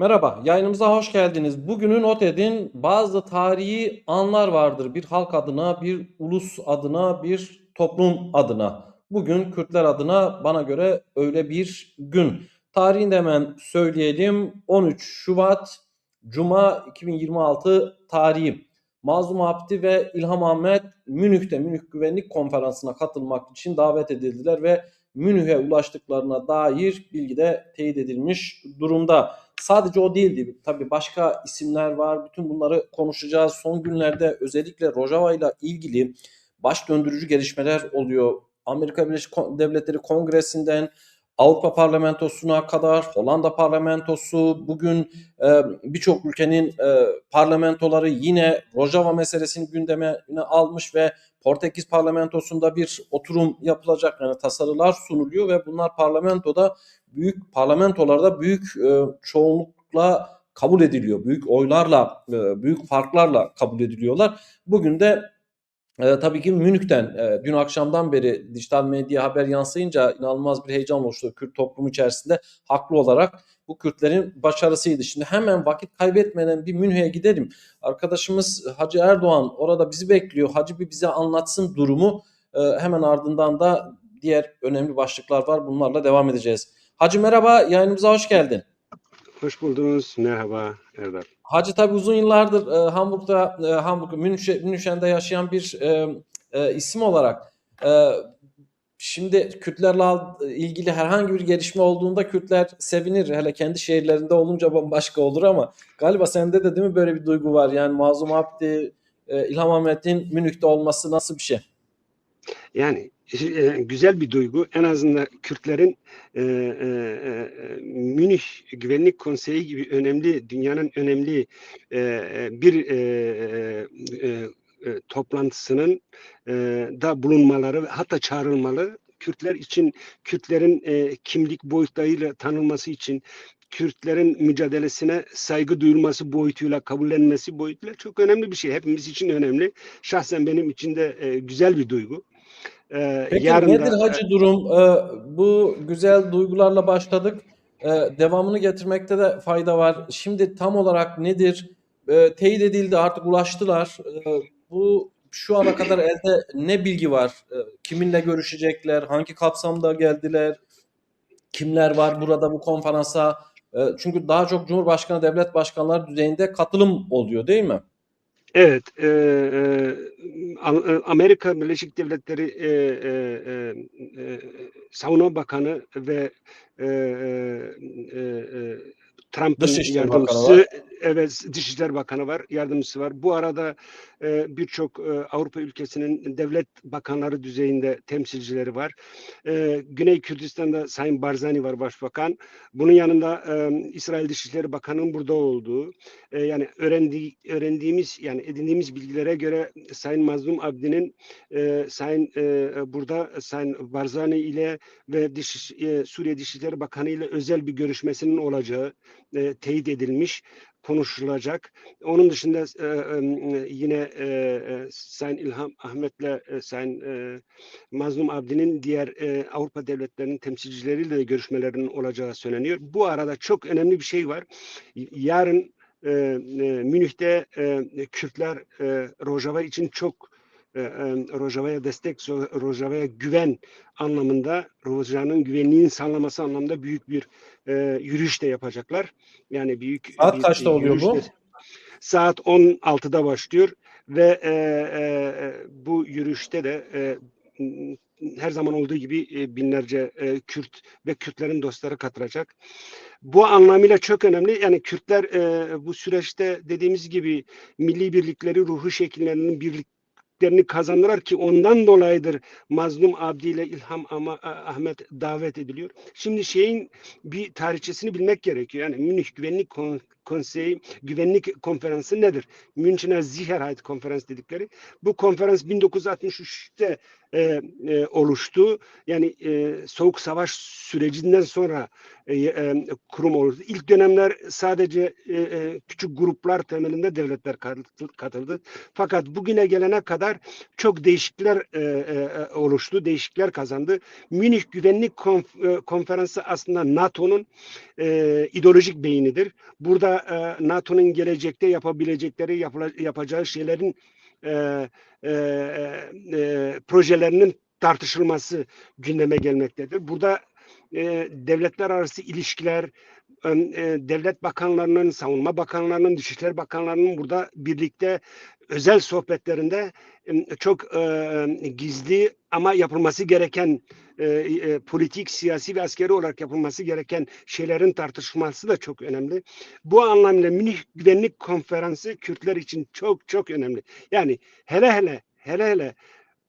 Merhaba, yayınımıza hoş geldiniz. Bugünü not edin. Bazı tarihi anlar vardır. Bir halk adına, bir ulus adına, bir toplum adına. Bugün Kürtler adına bana göre öyle bir gün. Tarihini de hemen söyleyelim. 13 Şubat Cuma 2026 tarihi. Mazlum Abdi ve İlham Ahmet Münih'te Münih Güvenlik Konferansı'na katılmak için davet edildiler ve Münih'e ulaştıklarına dair bilgi de teyit edilmiş durumda. Sadece o değildi. Tabii başka isimler var. Bütün bunları konuşacağız. Son günlerde özellikle Rojava ile ilgili baş döndürücü gelişmeler oluyor. Amerika Birleşik Devletleri Kongresi'nden Avrupa Parlamentosu'na kadar Hollanda Parlamentosu bugün e, birçok ülkenin e, parlamentoları yine Rojava meselesini gündeme almış ve Portekiz parlamentosunda bir oturum yapılacak yani tasarılar sunuluyor ve bunlar parlamentoda büyük parlamentolarda büyük e, çoğunlukla kabul ediliyor. Büyük oylarla, e, büyük farklarla kabul ediliyorlar. Bugün de e, tabii ki Münih'ten e, dün akşamdan beri dijital medya haber yansıyınca inanılmaz bir heyecan oluştu Kürt toplumu içerisinde haklı olarak bu Kürtlerin başarısıydı. Şimdi hemen vakit kaybetmeden bir Münih'e gidelim. Arkadaşımız Hacı Erdoğan orada bizi bekliyor. Hacı bir bize anlatsın durumu. E, hemen ardından da diğer önemli başlıklar var. Bunlarla devam edeceğiz. Hacı merhaba, yayınımıza hoş geldin. Hoş buldunuz. Merhaba Erdal. Hacı tabi uzun yıllardır e, Hamburg'da, e, Hamburg, München, München'de yaşayan bir e, e, isim olarak e, şimdi Kürtlerle ilgili herhangi bir gelişme olduğunda Kürtler sevinir. Hele kendi şehirlerinde olunca bambaşka olur ama galiba sende de değil mi böyle bir duygu var? Yani Mazlum Abdi, e, İlham Ahmet'in Münih'te olması nasıl bir şey? Yani e, güzel bir duygu. En azından Kürtlerin e, e, e, Münih Güvenlik Konseyi gibi önemli, dünyanın önemli e, e bir e, e, toplantısının e, da bulunmaları hatta çağrılmalı. Kürtler için, Kürtlerin e, kimlik boyutlarıyla tanınması için, Kürtlerin mücadelesine saygı duyulması boyutuyla, kabullenmesi boyutuyla çok önemli bir şey. Hepimiz için önemli. Şahsen benim için de e, güzel bir duygu. Ee, Peki yarın nedir da, hacı durum? Ee, bu güzel duygularla başladık. Ee, devamını getirmekte de fayda var. Şimdi tam olarak nedir? Ee, teyit edildi artık ulaştılar. Ee, bu şu ana kadar elde ne bilgi var? Ee, kiminle görüşecekler? Hangi kapsamda geldiler? Kimler var burada bu konferansa? Ee, çünkü daha çok Cumhurbaşkanı, devlet başkanları düzeyinde katılım oluyor değil mi? Evet, e, e, Amerika Birleşik Devletleri e, e, e, Savunma Bakanı ve e, e, e, Trump'ın yardımcısı, evet Dışişleri Bakanı var, yardımcısı var. Bu arada e, birçok e, Avrupa ülkesinin devlet bakanları düzeyinde temsilcileri var. E, Güney Kürdistan'da Sayın Barzani var başbakan. Bunun yanında e, İsrail Dışişleri Bakanı'nın burada olduğu, e, yani öğrendi, öğrendiğimiz yani edindiğimiz bilgilere göre Sayın Mazlum Abdi'nin e, Sayın e, burada Sayın Barzani ile ve Dış, e, Suriye Dışişleri Bakanı ile özel bir görüşmesinin olacağı e, teyit edilmiş konuşulacak. Onun dışında e, e, yine e, e, Sayın İlham Ahmet'le e, Sayın e, Mazlum Abdi'nin diğer e, Avrupa devletlerinin temsilcileriyle de görüşmelerinin olacağı söyleniyor. Bu arada çok önemli bir şey var. Yarın e, e, Münih'te e, Kürtler e, Rojava için çok Rojava'ya destek, Rojava'ya güven anlamında, Rojava'nın güvenliğini sağlaması anlamında büyük bir e, yürüyüş de yapacaklar. Yani büyük Saat bir, kaçta oluyor bu? Saat 16'da başlıyor ve e, e, bu yürüyüşte de e, her zaman olduğu gibi e, binlerce e, Kürt ve Kürtlerin dostları katılacak. Bu anlamıyla çok önemli. Yani Kürtler e, bu süreçte dediğimiz gibi milli birlikleri, ruhu şekillerinin birlik hürriyetlerini kazanırlar ki ondan dolayıdır Mazlum Abdi ile İlham Ama, Ahmet davet ediliyor. Şimdi şeyin bir tarihçesini bilmek gerekiyor. Yani Münih Güvenlik Konseyi Güvenlik Konferansı nedir? Münchner Sicherheit Konferansı dedikleri. Bu konferans 1963'te e, e, oluştu. Yani e, Soğuk Savaş sürecinden sonra e, e, kurum oluştu. İlk dönemler sadece e, e, küçük gruplar temelinde devletler katıldı. Fakat bugüne gelene kadar çok değişiklikler e, e, oluştu, değişiklikler kazandı. Münih Güvenlik Konf e, Konferansı aslında NATO'nun e, ideolojik beynidir. Burada e, NATO'nun gelecekte yapabilecekleri, yapıla, yapacağı şeylerin e, e, e, projelerinin tartışılması gündeme gelmektedir. Burada e, devletler arası ilişkiler, e, devlet bakanlarının, savunma bakanlarının, dışişleri bakanlarının burada birlikte özel sohbetlerinde e, çok e, gizli ama yapılması gereken politik, siyasi ve askeri olarak yapılması gereken şeylerin tartışılması da çok önemli. Bu anlamda Münih Güvenlik Konferansı Kürtler için çok çok önemli. Yani hele hele hele hele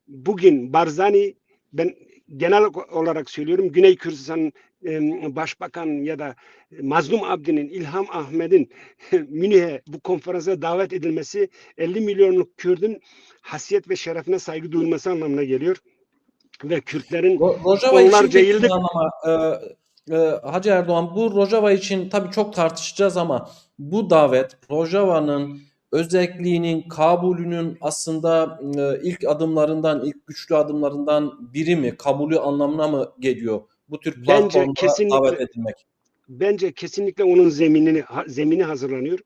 bugün Barzani ben genel olarak söylüyorum Güney Kürdistan Başbakan ya da Mazlum Abdi'nin, İlham Ahmet'in Münih'e bu konferansa davet edilmesi 50 milyonluk Kürdün hasiyet ve şerefine saygı duyulması anlamına geliyor. Ve Kürtlerin Ro Rojava onlarca yıllık ama e, e, Hacı Erdoğan bu Rojava için tabii çok tartışacağız ama bu davet Rojava'nın özelliğinin, kabulünün aslında e, ilk adımlarından, ilk güçlü adımlarından biri mi? Kabulü anlamına mı geliyor? Bu tür bence platformlara kesinlikle davet edilmek. bence kesinlikle onun zeminini zemini hazırlanıyor.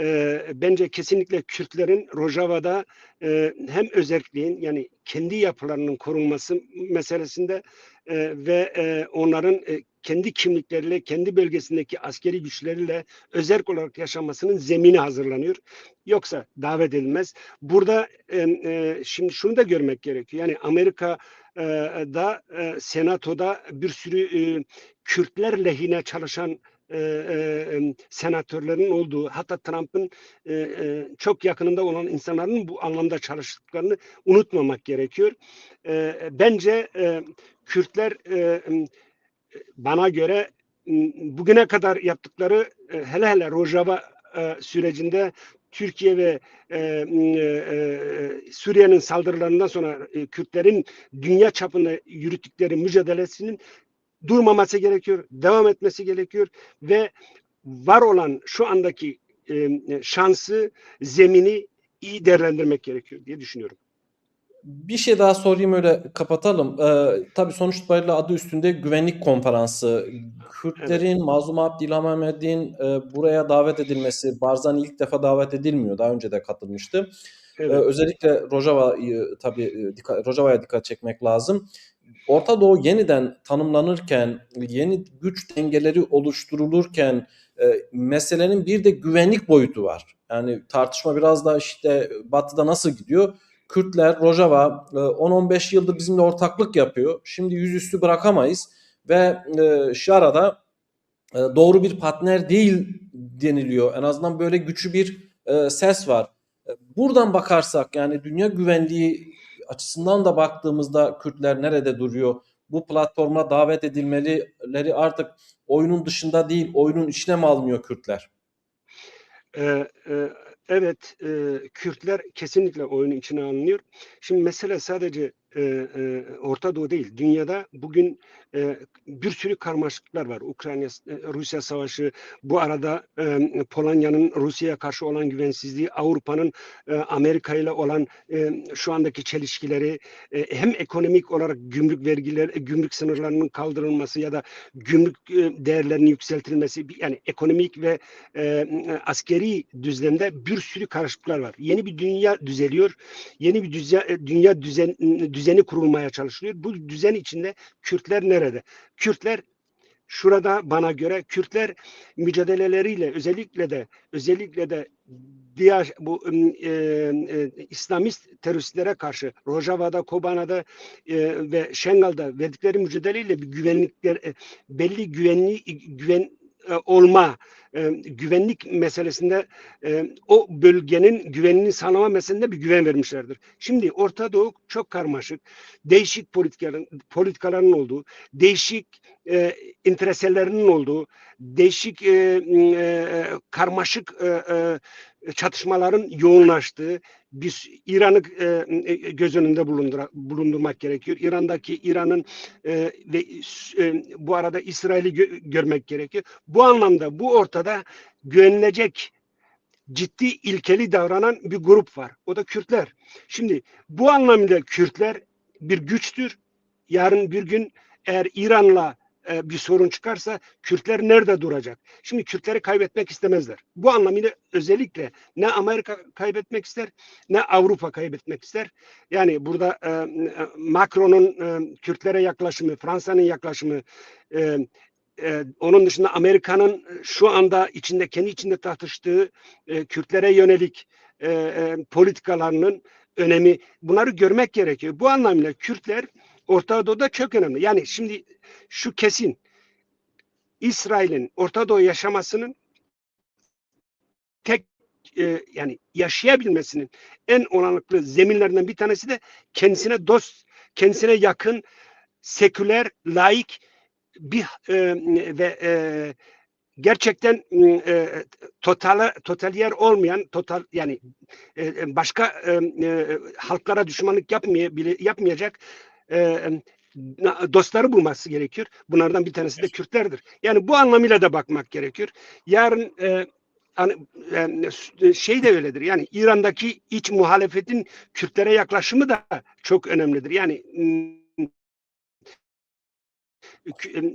Ee, bence kesinlikle Kürtlerin Rojava'da e, hem özelliğin yani kendi yapılarının korunması meselesinde e, ve e, onların e, kendi kimlikleriyle, kendi bölgesindeki askeri güçleriyle özel olarak yaşamasının zemini hazırlanıyor. Yoksa davet edilmez. Burada e, e, şimdi şunu da görmek gerekiyor. Yani Amerika da senatoda bir sürü e, Kürtler lehine çalışan senatörlerin olduğu hatta Trump'ın çok yakınında olan insanların bu anlamda çalıştıklarını unutmamak gerekiyor. Bence e, Kürtler bana göre bugüne kadar yaptıkları hele hele Rojava sürecinde Türkiye ve e, e, Suriye'nin saldırılarından sonra e, Kürtlerin dünya çapında yürüttükleri mücadelesinin durmaması gerekiyor, devam etmesi gerekiyor ve var olan şu andaki e, şansı, zemini iyi değerlendirmek gerekiyor diye düşünüyorum. Bir şey daha sorayım öyle kapatalım. Ee, tabii sonuç itibariyle adı üstünde güvenlik konferansı. Kürtlerin, Mazlum Abdi İlham Ahmet'in e, buraya davet edilmesi, Barzani ilk defa davet edilmiyor. Daha önce de katılmıştı. Evet. Ee, özellikle Rojava'yı tabii e, dikkat, Rojava'ya dikkat çekmek lazım. Orta Doğu yeniden tanımlanırken, yeni güç dengeleri oluşturulurken e, meselenin bir de güvenlik boyutu var. Yani tartışma biraz da işte Batı'da nasıl gidiyor? Kürtler, Rojava e, 10-15 yıldır bizimle ortaklık yapıyor. Şimdi yüzüstü bırakamayız ve e, Şara'da e, doğru bir partner değil deniliyor. En azından böyle güçlü bir e, ses var. E, Buradan bakarsak yani dünya güvenliği açısından da baktığımızda Kürtler nerede duruyor? Bu platforma davet edilmeleri artık oyunun dışında değil, oyunun içine mi alınıyor Kürtler? Ee, e, evet, e, Kürtler kesinlikle oyunun içine alınıyor. Şimdi mesele sadece e, e, Orta Doğu değil, dünyada bugün e, bir sürü karmaşıklar var. Ukrayna, e, Rusya savaşı, bu arada e, Polonya'nın Rusya'ya karşı olan güvensizliği, Avrupa'nın e, Amerika ile olan e, şu andaki çelişkileri, e, hem ekonomik olarak gümrük vergileri, gümrük sınırlarının kaldırılması ya da gümrük e, değerlerinin yükseltilmesi, yani ekonomik ve e, askeri düzlemde bir sürü karışıklıklar var. Yeni bir dünya düzeliyor, yeni bir düzen, dünya düzen, düzeni kurulmaya çalışılıyor. Bu düzen içinde Kürtler nerede? Kürtler şurada bana göre Kürtler mücadeleleriyle özellikle de özellikle de diğer bu e, e, İslamist teröristlere karşı Rojava'da, Kobana'da e, ve Şengal'da verdikleri mücadeleyle bir güvenlikler e, belli güvenli güven e, olma, e, güvenlik meselesinde e, o bölgenin güvenini sağlama meselesinde bir güven vermişlerdir. Şimdi Orta Doğu çok karmaşık, değişik politikaların, politikaların olduğu, değişik e, intereselerinin olduğu, değişik e, e, karmaşık e, e, çatışmaların yoğunlaştığı, biz İran'ı e, e, göz önünde bulundura, bulundurmak gerekiyor. İran'daki İran'ın e, ve e, bu arada İsrail'i gö görmek gerekiyor. Bu anlamda bu ortada güvenilecek ciddi ilkeli davranan bir grup var. O da Kürtler. Şimdi bu anlamda Kürtler bir güçtür. Yarın bir gün eğer İran'la e, bir sorun çıkarsa Kürtler nerede duracak? Şimdi Kürtleri kaybetmek istemezler. Bu anlamıyla özellikle ne Amerika kaybetmek ister ne Avrupa kaybetmek ister. Yani burada e, Macron'un e, Kürtlere yaklaşımı, Fransa'nın yaklaşımı, e, e, onun dışında Amerika'nın şu anda içinde kendi içinde tartıştığı e, Kürtlere yönelik e, e, politikalarının önemi bunları görmek gerekiyor. Bu anlamda Kürtler Orta Doğu'da çok önemli. Yani şimdi şu kesin İsrail'in Orta Doğu yaşamasının tek e, yani yaşayabilmesinin en olanaklı zeminlerinden bir tanesi de kendisine dost, kendisine yakın, seküler, laik bir e, ve e, gerçekten e, total totalyer olmayan total yani e, başka e, e, halklara düşmanlık yapmaya, bile, yapmayacak e, dostları bulması gerekiyor. Bunlardan bir tanesi de Kürtlerdir. Yani bu anlamıyla da bakmak gerekiyor. Yarın e, hani, e, şey de öyledir. Yani İran'daki iç muhalefetin Kürtlere yaklaşımı da çok önemlidir. Yani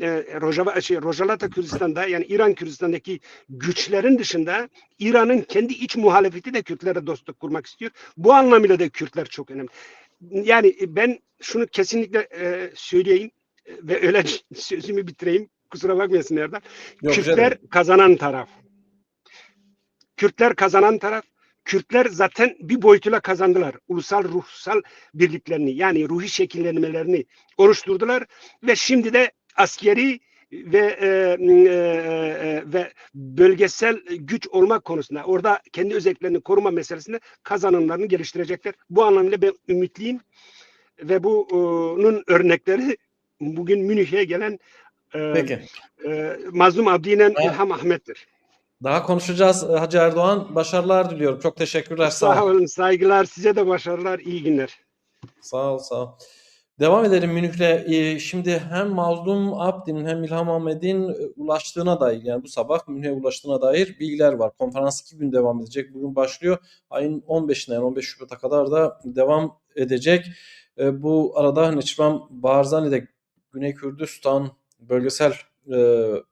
e, Rojava, şey, Rojalata Kürdistan'da yani İran Kürdistan'daki güçlerin dışında İran'ın kendi iç muhalefeti de Kürtlere dostluk kurmak istiyor. Bu anlamıyla da Kürtler çok önemli. Yani ben şunu kesinlikle e, söyleyeyim ve öyle sözümü bitireyim. Kusura bakmayasın Erdal. Yok, Kürtler canım. kazanan taraf. Kürtler kazanan taraf. Kürtler zaten bir boyutuyla kazandılar. Ulusal ruhsal birliklerini yani ruhi şekillenmelerini oluşturdular ve şimdi de askeri ve e, e, e, ve bölgesel güç olmak konusunda orada kendi özelliklerini koruma meselesinde kazanımlarını geliştirecekler. Bu anlamda ben ümitliyim ve bunun örnekleri bugün Münih'e gelen e, Peki. e, Mazlum Abdi ile Ha. İlham Ahmet'tir. Daha konuşacağız e, Hacı Erdoğan. Başarılar diliyorum. Çok teşekkürler. Sağ Sağ ol. olun, saygılar, size de başarılar, iyi günler. Sağ ol, sağ ol. Devam edelim Münih'le. Ee, Şimdi hem Mazlum Abdi'nin hem İlham Ahmet'in e, ulaştığına dair yani bu sabah Münih'e ulaştığına dair bilgiler var. Konferans iki gün devam edecek. Bugün başlıyor. Ayın 15'ine yani 15 Şubat'a kadar da devam edecek. Ee, Bu arada Neçivan Barzani de Güney Kürdistan Bölgesel e,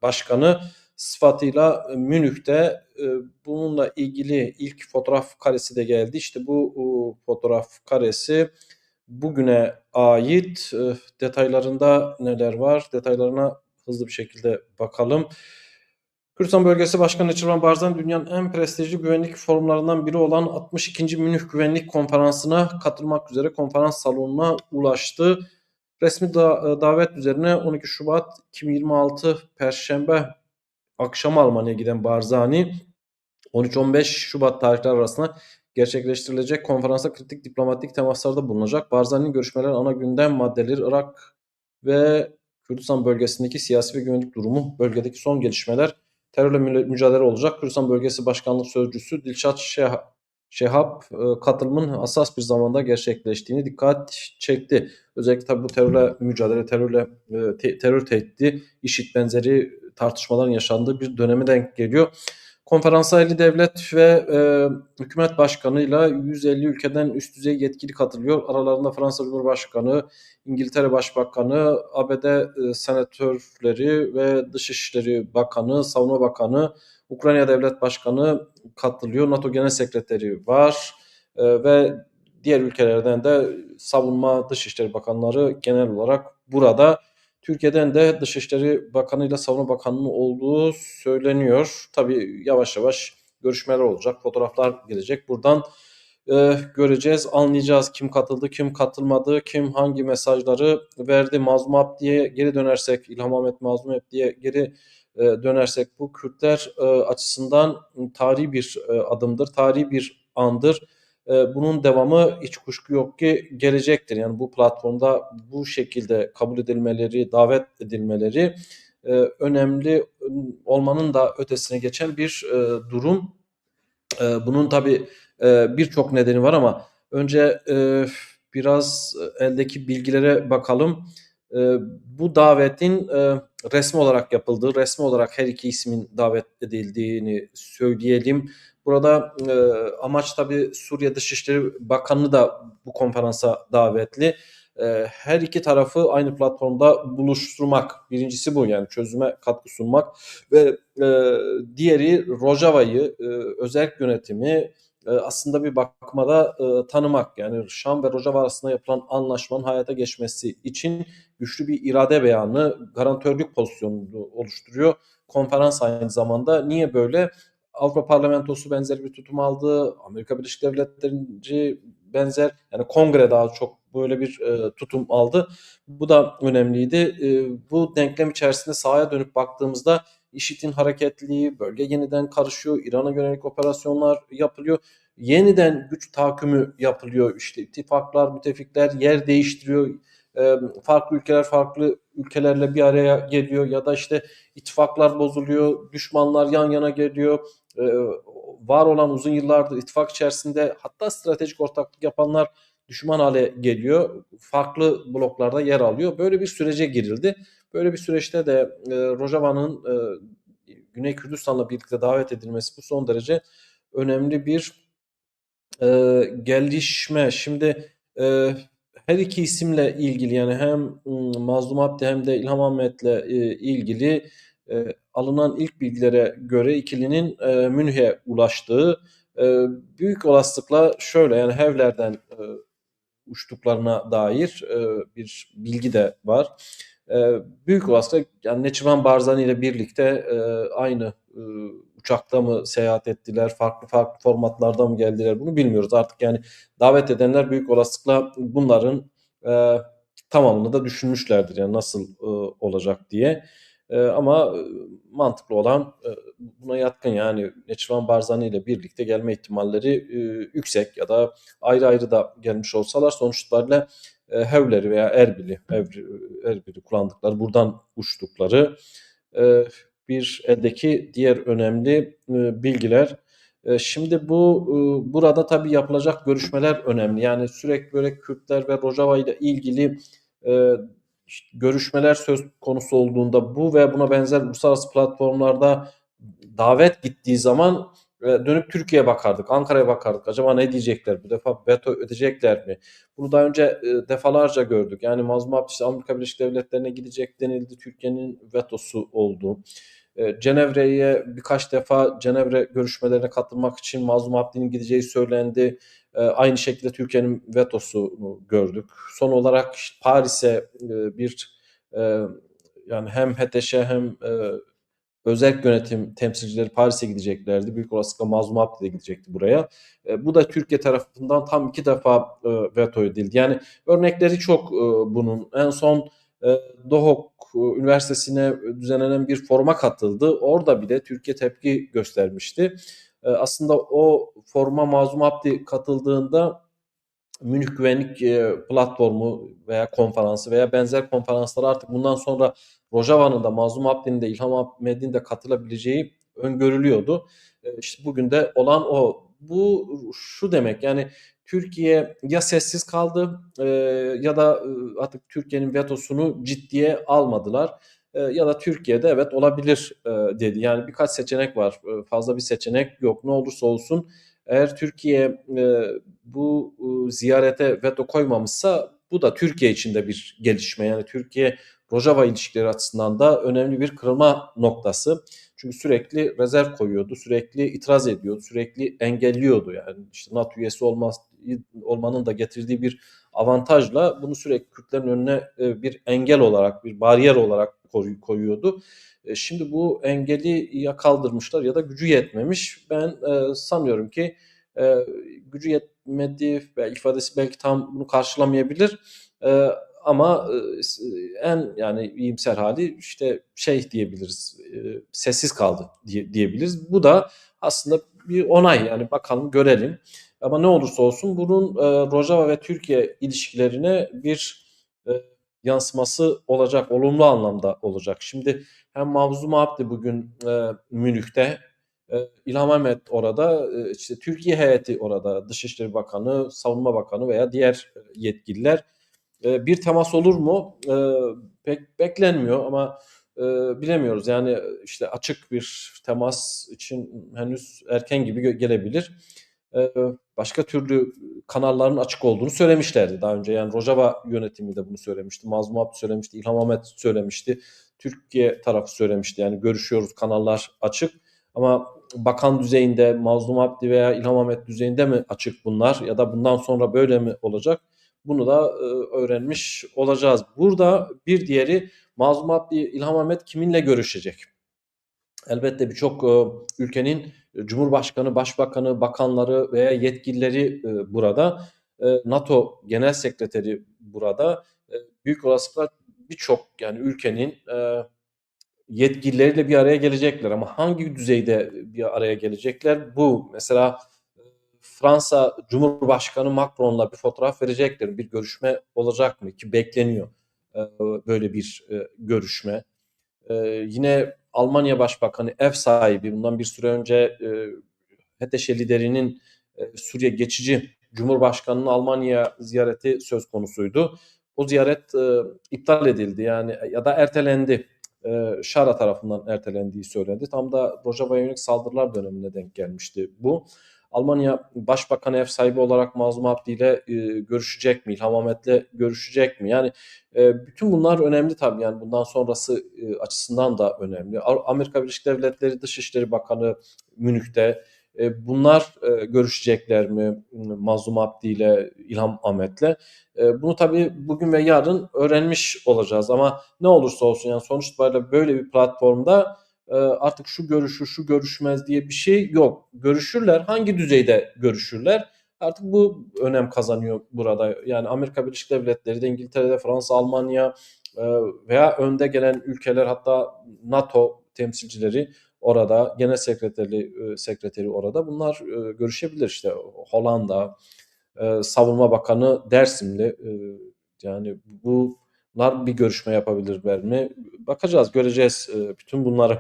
Başkanı sıfatıyla e, Münih'te e, bununla ilgili ilk fotoğraf karesi de geldi. İşte bu e, fotoğraf karesi bugüne ait e, detaylarında neler var? Detaylarına hızlı bir şekilde bakalım. Kürdistan Bölgesi Başkanı Neçirvan Barzani dünyanın en prestijli güvenlik forumlarından biri olan 62. Münih Güvenlik Konferansı'na katılmak üzere konferans salonuna ulaştı. Resmi da- davet üzerine 12 Şubat 2026 Perşembe akşamı Almanya'ya giden Barzani 13-15 Şubat tarihleri arasında gerçekleştirilecek konferansta kritik diplomatik temaslarda bulunacak. Barzani'nin görüşmeler ana gündem maddeleri Irak ve Kürdistan bölgesindeki siyasi ve güvenlik durumu, bölgedeki son gelişmeler, terörle mü- mücadele olacak. Kürdistan Bölgesi Başkanlık Sözcüsü Dilşat Şeh- Şehab e, katılımın asas bir zamanda gerçekleştiğini dikkat çekti. Özellikle tabii bu terörle mücadele, terörle e, te- terör tehdidi, işit benzeri tartışmaların yaşandığı bir döneme denk geliyor. Konferansa 50 devlet ve e, hükümet başkanıyla 150 ülkeden üst düzey yetkili katılıyor. Aralarında Fransa Cumhurbaşkanı, İngiltere Başbakanı, ABD e, senatörleri ve Dışişleri Bakanı, Savunma Bakanı, Ukrayna Devlet Başkanı katılıyor. NATO Genel Sekreteri var e, ve diğer ülkelerden de savunma, dışişleri bakanları genel olarak burada. Türkiye'den de Dışişleri Bakanı ile Savunma Bakanı'nın olduğu söyleniyor. Tabii yavaş yavaş görüşmeler olacak, fotoğraflar gelecek. Buradan e, göreceğiz, anlayacağız kim katıldı, kim katılmadı, kim hangi mesajları verdi. Mazlum Abdi'ye geri dönersek, İlham Ahmet Mazlum Abdi'ye geri e, dönersek bu Kürtler e, açısından tarihi bir e, adımdır, tarihi bir andır. E, bunun devamı hiç kuşku yok ki gelecektir. Yani bu platformda bu şekilde kabul edilmeleri, davet edilmeleri e, önemli olmanın da ötesine geçen bir e, durum. E, bunun tabii e, birçok nedeni var ama önce biraz eldeki bilgilere bakalım. Bu davetin resmi olarak yapıldığı, resmi olarak her iki ismin davet edildiğini söyleyelim. Burada e, amaç tabii Suriye Dışişleri Bakanı da bu konferansa davetli. E, her iki tarafı aynı platformda buluşturmak. Birincisi bu yani çözüme katkı sunmak ve e, diğeri Rojava'yı, e, özel yönetimi e, aslında bir bakıma da e, tanımak. Yani Şam ve Rojava arasında yapılan anlaşmanın hayata geçmesi için güçlü bir irade beyanı, garantörlük pozisyonunu oluşturuyor. Konferans aynı zamanda. Niye böyle? Avrupa Parlamentosu benzer bir tutum aldı. Amerika Birleşik Devletleri benzer yani kongre daha çok böyle bir e, tutum aldı. Bu da önemliydi. E, bu denklem içerisinde sahaya dönüp baktığımızda IŞİD'in hareketliliği, bölge yeniden karışıyor, İran'a yönelik operasyonlar yapılıyor. Yeniden güç tahakkümü yapılıyor. İşte ittifaklar, müttefikler yer değiştiriyor. E, farklı ülkeler farklı ülkelerle bir araya geliyor ya da işte ittifaklar bozuluyor, düşmanlar yan yana geliyor. E, var olan uzun yıllardır ittifak içerisinde hatta stratejik ortaklık yapanlar düşman hale geliyor. Farklı bloklarda yer alıyor. Böyle bir sürece girildi. Böyle bir süreçte de e, Rojava'nın e, Güney Kürdistan'la birlikte davet edilmesi bu son derece önemli bir e, gelişme. Şimdi e, her iki isimle ilgili yani hem Mazlum Abdi hem de İlham Ahmet'le e, ilgili e, alınan ilk bilgilere göre ikilinin e, Münih'e ulaştığı e, büyük olasılıkla şöyle yani Hevler'den e, uçtuklarına dair e, bir bilgi de var. E, büyük olasılıkla yani Neçivan Barzani ile birlikte e, aynı e, uçakta mı seyahat ettiler, farklı farklı formatlarda mı geldiler bunu bilmiyoruz. Artık yani davet edenler büyük olasılıkla bunların e, tamamını da düşünmüşlerdir yani nasıl e, olacak diye. E, ama mantıklı olan e, buna yatkın yani Neçivan Barzani ile birlikte gelme ihtimalleri e, yüksek ya da ayrı ayrı da gelmiş olsalar sonuç itibariyle e, Hevleri veya Erbil'i Erbil'i kullandıkları buradan uçtukları e, bir eldeki diğer önemli e, bilgiler. E, şimdi bu e, burada tabii yapılacak görüşmeler önemli. Yani sürekli böyle Kürtler ve Rojava ile ilgili e, görüşmeler söz konusu olduğunda bu ve buna benzer uluslararası platformlarda davet gittiği zaman e, dönüp Türkiye'ye bakardık, Ankara'ya bakardık. Acaba ne diyecekler? Bu defa veto ödeyecekler mi? Bunu daha önce e, defalarca gördük. Yani Mazlum Abdi işte Amerika Birleşik Devletleri'ne gidecek denildi. Türkiye'nin vetosu oldu. E, Cenevre'ye birkaç defa Cenevre görüşmelerine katılmak için Mazlum Abdi'nin gideceği söylendi. Aynı şekilde Türkiye'nin vetosunu gördük. Son olarak Paris'e bir yani hem HTŞ hem özel yönetim temsilcileri Paris'e gideceklerdi. Büyük olasılıkla Mazlum Abdi de gidecekti buraya. E, bu da Türkiye tarafından tam iki defa e, veto edildi. Yani örnekleri çok e, bunun. En son e, Dohok Üniversitesi'ne düzenlenen bir forma katıldı. Orada bile Türkiye tepki göstermişti. E, aslında o forma Mazlum Abdi katıldığında Münih Güvenlik e, Platformu veya konferansı veya benzer konferanslara artık bundan sonra Rojava'nın da Mazlum Abdi'nin de İlham Ahmet'in de katılabileceği öngörülüyordu. E, işte bugün de olan o. Bu şu demek yani Türkiye ya sessiz kaldı e, ya da artık Türkiye'nin vetosunu ciddiye almadılar. Ya da Türkiye'de evet olabilir dedi. Yani birkaç seçenek var. Fazla bir seçenek yok. Ne olursa olsun eğer Türkiye e, bu e, ziyarete veto koymamışsa bu da Türkiye için de bir gelişme. Yani Türkiye Rojava ilişkileri açısından da önemli bir kırılma noktası. Çünkü sürekli rezerv koyuyordu, sürekli itiraz ediyordu, sürekli engelliyordu. Yani işte NATO üyesi olmaz, olmanın da getirdiği bir avantajla bunu sürekli Kürtlerin önüne e, bir engel olarak, bir bariyer olarak koyuyordu. E, şimdi bu engeli ya kaldırmışlar ya da gücü yetmemiş. Ben e, sanıyorum ki gücü yetmedi ve ifadesi belki tam bunu karşılamayabilir. Ama en yani iyimser hali işte şey diyebiliriz, sessiz kaldı diye, diyebiliriz. Bu da aslında bir onay yani bakalım görelim. Ama ne olursa olsun bunun e, Rojava ve Türkiye ilişkilerine bir e, yansıması olacak, olumlu anlamda olacak. Şimdi hem Mavzum Abdi bugün e, Münih'te, e, İlham Ahmet orada, e, işte Türkiye heyeti orada, Dışişleri Bakanı, Savunma Bakanı veya diğer e, yetkililer. E, bir temas olur mu? E, pek beklenmiyor ama e, bilemiyoruz. Yani işte açık bir temas için henüz erken gibi gelebilir. E, başka türlü kanalların açık olduğunu söylemişlerdi daha önce. Yani Rojava yönetimi de bunu söylemişti. Mazlum Abdi söylemişti. İlham Ahmet söylemişti. Türkiye tarafı söylemişti. Yani görüşüyoruz kanallar açık. Ama bakan düzeyinde Mazlum Abdi veya İlham Ahmet düzeyinde mi açık bunlar ya da bundan sonra böyle mi olacak? Bunu da e, öğrenmiş olacağız. Burada bir diğeri Mazlum Abdi, İlham Ahmet kiminle görüşecek? Elbette birçok e, ülkenin Cumhurbaşkanı, Başbakanı, bakanları veya yetkilileri e, burada. E, NATO Genel Sekreteri burada. E, büyük olasılıkla birçok yani ülkenin e, yetkilileriyle bir araya gelecekler ama hangi düzeyde bir araya gelecekler? Bu mesela e, Fransa Cumhurbaşkanı Macron'la bir fotoğraf verecekler. Bir görüşme olacak mı ki bekleniyor e, böyle bir e, görüşme. E, yine Almanya Başbakanı ev sahibi bundan bir süre önce e, HDP liderinin e, Suriye geçici Cumhurbaşkanı'nın Almanya ziyareti söz konusuydu. O ziyaret e, iptal edildi yani ya da ertelendi. E, Şara tarafından ertelendiği söylendi. Tam da Rojava'ya yönelik saldırılar dönemine denk gelmişti bu. Almanya Başbakanı ev sahibi olarak Mazlum Abdi ile e, görüşecek mi? İlham Ahmet'le görüşecek mi? Yani e, bütün bunlar önemli tabii. Yani bundan sonrası e, açısından da önemli. Amerika Birleşik Devletleri Dışişleri Bakanı Münih'te e, bunlar e, görüşecekler mi Mazlum Abdi ile İlham Ahmet'le? E, bunu tabii bugün ve yarın öğrenmiş olacağız ama ne olursa olsun yani sonuç itibariyle böyle bir platformda artık şu görüşür, şu görüşmez diye bir şey yok. Görüşürler. Hangi düzeyde görüşürler? Artık bu önem kazanıyor burada. Yani Amerika Birleşik Devletleri de İngiltere'de, Fransa, Almanya e, veya önde gelen ülkeler hatta NATO temsilcileri orada, genel sekreteri e, sekreteri orada. Bunlar e, görüşebilir işte Hollanda, e, Savunma Bakanı Dersimli e, yani bunlar bir görüşme yapabilirler mi? Bakacağız, göreceğiz e, bütün bunları.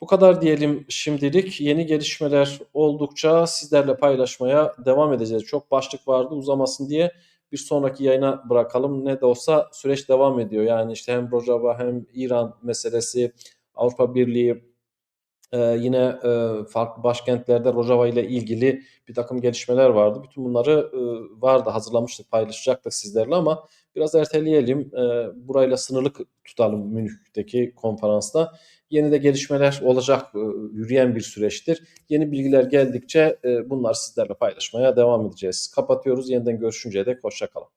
Bu kadar diyelim şimdilik. Yeni gelişmeler oldukça sizlerle paylaşmaya devam edeceğiz. Çok başlık vardı uzamasın diye bir sonraki yayına bırakalım. Ne de olsa süreç devam ediyor. Yani işte hem Rojava hem İran meselesi, Avrupa Birliği ee, yine e, farklı başkentlerde Rojava ile ilgili bir takım gelişmeler vardı. Bütün bunları e, vardı, hazırlamıştık, paylaşacaktık sizlerle ama biraz erteleyelim. E, burayla sınırlı tutalım Münih'teki konferansta. Yeni de gelişmeler olacak, e, yürüyen bir süreçtir. Yeni bilgiler geldikçe e, bunları sizlerle paylaşmaya devam edeceğiz. Kapatıyoruz. Yeniden görüşünceye dek hoşça kalın.